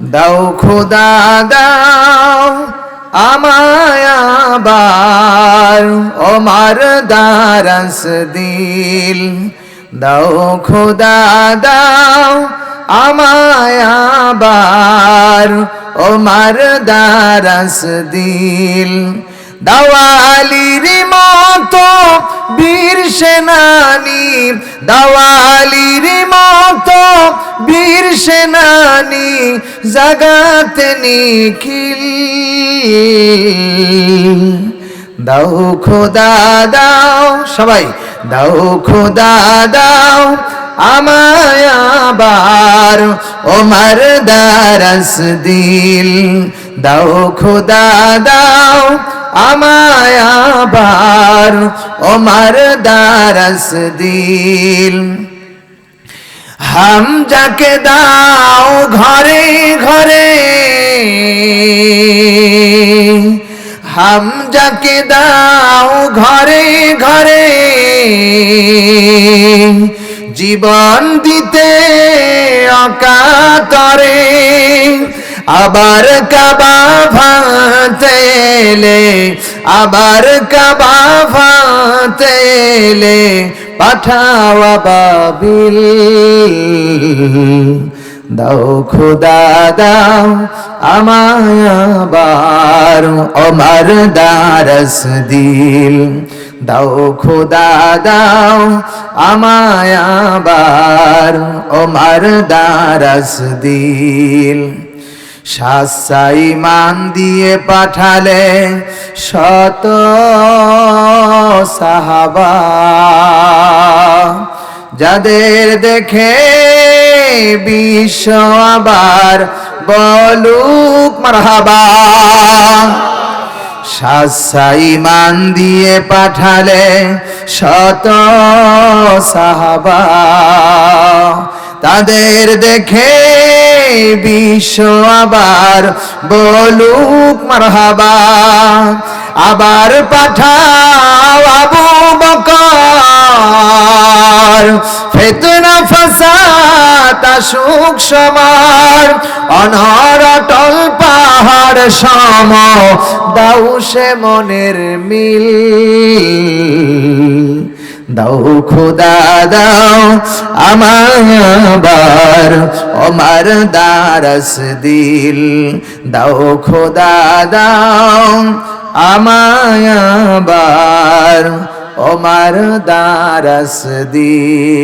দাও খোদা, দাও আমায় আবার ওমার দারস দিল। দাও খোদা, দাও আমায় আবার ওমার দারস দিল। দাওয়ালির মতো বীর সেনানি, দাওয়ালির মতো বীর সেনানি জাগাতে নিখিল। দাও খোদা, দাও, সবাই, দাও খোদা, দাও, আমায় আবার ওমার দারস দিল। দাও খোদা, দাও, আমায় আবার ওমার দারস দিল। হাম যাকে দাও ঘরে ঘরে, হাম যাকে দাও ঘরে ঘরে, জীবন দিতে অকাতরে, আবার কাবা ভাতেলে আবার কাবা ভাতেলে পাঠাওয়া বাবিল দাও খোদা দাও আমায় আবার অমর দারস দিল দাও খোদা দাও আমায় আবার অমর দারস দিল শাসাই মান দিয়ে পাঠালে শত সাহাবা। যাদের দেখে বিশ্ব আবার বলুক মারহাবা। শাসাই মান দিয়ে পাঠালে শত সাহাবা। তাদের দেখে বিশ্ব আবার বলুক মারহাবা, আবার পাঠাও আবু বকর। ফেতনা ফাসাদ আসুক সমার অনর অটল পাহাড় সম, দাও সে মনের মিল। দাও খোদা দাও আমার ওমার দারস দিল। দাও খোদা দাও আমার আবার দারস দিল।